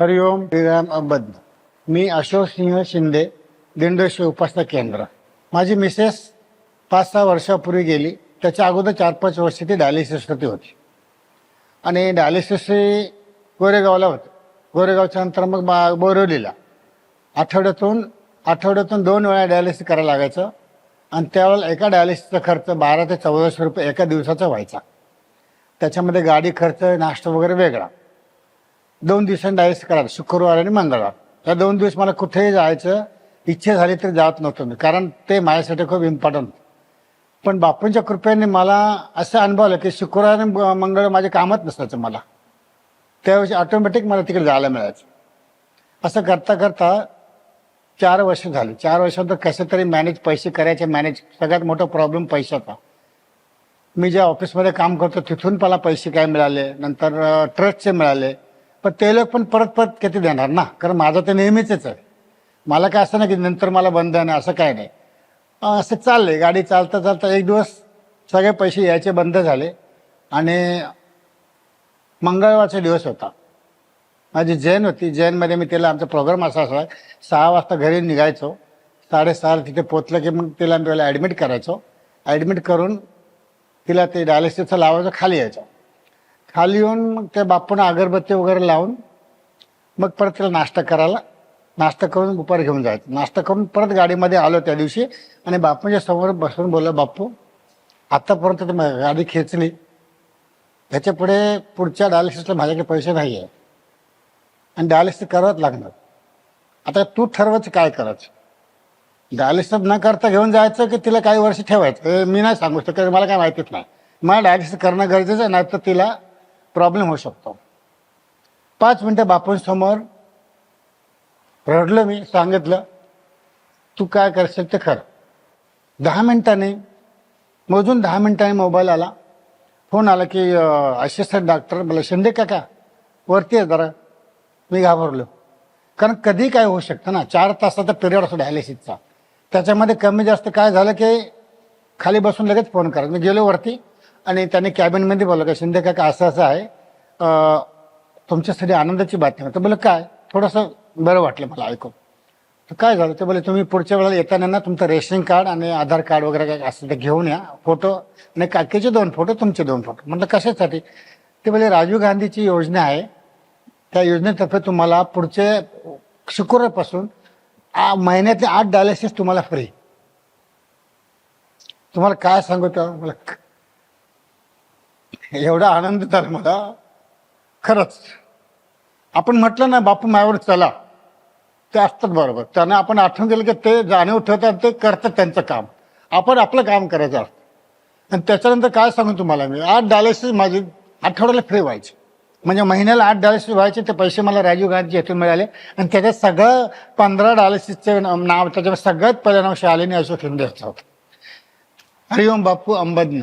हरिओम श्रीराम अबद मी अशोक सिंह शिंदे दिंडोशी उपासना केंद्र. माझी मिसेस पाच सहा वर्षापूर्वी गेली. त्याच्या अगोदर चार पाच वर्ष ती डायलिसिसवरती होती. आणि डायलिसिस गोरेगावला होते. गोरेगावच्या नंतर मग बा बोरवलीला. आठवड्यातून आठवड्यातून दोन वेळा डायलिसिस करायला लागायचं. आणि त्यावेळेला एका डायलिसिसचा खर्च बारा ते चौदाशे रुपये एका दिवसाचा व्हायचा. त्याच्यामध्ये गाडी खर्च नाश्ता वगैरे वेगळा. दोन दिवसांनी डायस करा शुक्रवार आणि मंगळवार. या दोन दिवस मला कुठेही जायचं इच्छा झाली तरी जात नव्हतं मी कारण ते माझ्यासाठी खूप इम्पॉर्टंट पण बापूंच्या कृपेने मला असं अनुभवलं की शुक्रवार आणि मंगळवार माझे कामच नसायचं मला. त्यावेळी ऑटोमॅटिक मला तिकडे जायला मिळायचं. असं करता करता चार वर्ष झाली. चार वर्षानंतर कसं तरी मॅनेज पैसे करायचे मॅनेज सगळ्यात मोठा प्रॉब्लेम पैशाचा मी ज्या ऑफिसमध्ये काम करतो तिथून मला पैसे काय मिळाले नंतर ट्रस्टचे मिळाले. पण ते लोक पण परत परत किती देणार ना? कारण माझं ते नेहमीच आहे मला काय असं नाही की नंतर मला बंद आहे असं काय नाही. असं चाललंय. गाडी चालता चालता एक दिवस सगळे पैसे यायचे बंद झाले आणि मंगळवारचा दिवस होता. माझी जैन होती. जैनमध्ये मी तिला आमचा प्रोग्राम असा असा सहा वाजता घरी निघायचो. साडेसहाला तिथे पोचलं की मग तिला आम्ही पहिला ॲडमिट करायचो. ॲडमिट करून तिला ते डायलिसिसचं लावायचं खाली यायचं. खाली येऊन मग त्या बापून अगरबत्ती वगैरे लावून मग परत तिला नाश्ता करायला नाश्ता करून दुपारी घेऊन जायचं. नाश्ता करून परत गाडीमध्ये आलो त्या दिवशी आणि बापूंच्या समोर बसून बोललो बापू आत्तापर्यंत तुम्ही गाडी खेचली. ह्याच्या पुढे पुढच्या डायलिसिसला माझ्याकडे पैसे नाही आहे आणि डायलिसिस करावंच लागणार. आता तू ठरवायचं काय करायचं. डायलिसिस न करता घेऊन जायचं की तिला काही वर्ष ठेवायचं? मी नाही सांगू शकत मला काय माहितीच नाही. मला डायलिसिस करणं गरजेचं आहे नाही तर तिला प्रॉब्लेम होऊ शकतो. पाच मिनटं बापूंसमोर रडलं मी सांगितलं तू काय करशील ते खरं दहा मिनिटांनी मोजून दहा मिनिटांनी मोबाईल आला. फोन आला की असिस्टंट डॉक्टर मला शिंदे काका वरती आहे जरा. मी घाबरलो. कारण कधी काय होऊ शकतं ना चार तासाचा पिरियड असतो डायलिसिसचा त्याच्यामध्ये कमी जास्त काय झालं की खाली बसून लगेच फोन करा मी गेलो वरती आणि त्याने कॅबिनमध्ये बोललं का शिंदे काका असं असं आहे. अं, तुमच्यासाठी आनंदाची बातमी आहे. तर बोलं काय? थोडंसं बरं वाटलं मला ऐकून. तर काय झालं? ते बोले तुम्ही पुढच्या वेळेला येताना ना तुमचं रेशन कार्ड आणि आधार कार्ड वगैरे काय असं ते घेऊन या. फोटो आणि काकीचे दोन फोटो तुमचे दोन फोटो. म्हटलं कशासाठी? ते बोले राजीव गांधीची योजना आहे. त्या योजनेतर्फे तुम्हाला पुढचे शुक्रवारपासून आ- महिन्यातले आठ डायलिसिस तुम्हाला फ्री. तुम्हाला काय सांगू तर? मला एवढा आनंद झाला मला. खरंच. आपण म्हटलं ना बापू मायावर चला. ते असतात बरोबर. त्यांना आपण आठवण दिलं की ते जाणीव ठेवतात ते करतात त्यांचं काम. आपण आपलं काम करायचं असतं. आणि त्याच्यानंतर काय सांगू तुम्हाला मी? आठ डायलिसिस माझी आठवड्याला फ्री व्हायची. म्हणजे महिन्याला आठ डायलिसिस व्हायचे ते पैसे मला राजीव गांधी येथून मिळाले. आणि त्याच्यात सगळं पंधरा डायलिसिसचे नाव त्याच्यावर सगळ्यात पहिलं नाव शालिनी अशोक शिंदे होतं हरिओम बापू अंबदने